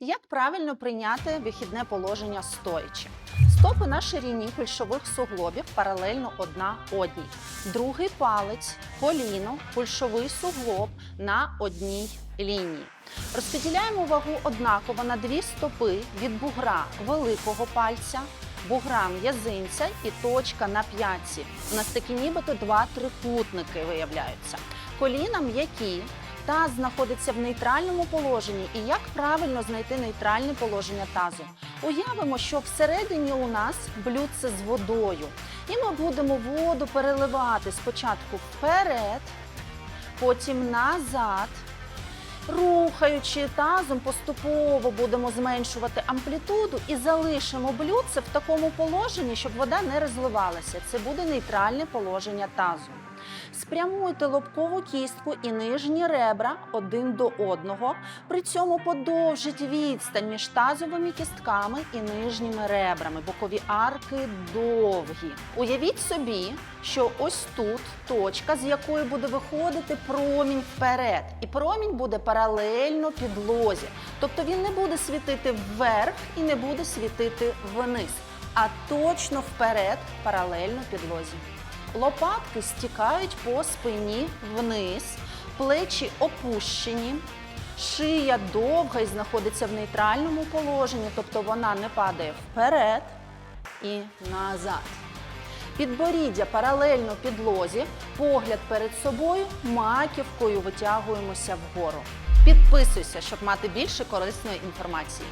Як правильно прийняти вихідне положення стоячи? Стопи на ширині кульшових суглобів паралельно одна одній. Другий палець, коліно, кульшовий суглоб на одній лінії. Розподіляємо вагу однаково на дві стопи від бугра великого пальця, бугра м'язинця і точка на п'ятці. У нас такі нібито два трикутники виявляються. Коліна м'які, Таз знаходиться в нейтральному положенні. І як правильно знайти нейтральне положення тазу? Уявимо, що всередині у нас блюдце з водою. І ми будемо воду переливати спочатку вперед, потім назад. Рухаючи тазом, поступово будемо зменшувати амплітуду і залишимо блюдце в такому положенні, щоб вода не розливалася. Це буде нейтральне положення тазу. Спрямуйте лобкову кістку і нижні ребра один до одного. При цьому подовжіть відстань між тазовими кістками і нижніми ребрами. Бокові арки довгі. Уявіть собі, що ось тут точка, з якої буде виходити промінь вперед. І промінь буде паралельно підлозі. Тобто він не буде світити вверх і не буде світити вниз, а точно вперед, паралельно підлозі. Лопатки стікають по спині вниз, плечі опущені, шия довга і знаходиться в нейтральному положенні, тобто вона не падає вперед і назад. Підборіддя паралельно підлозі, погляд перед собою, маківкою витягуємося вгору. Підписуйся, щоб мати більше корисної інформації.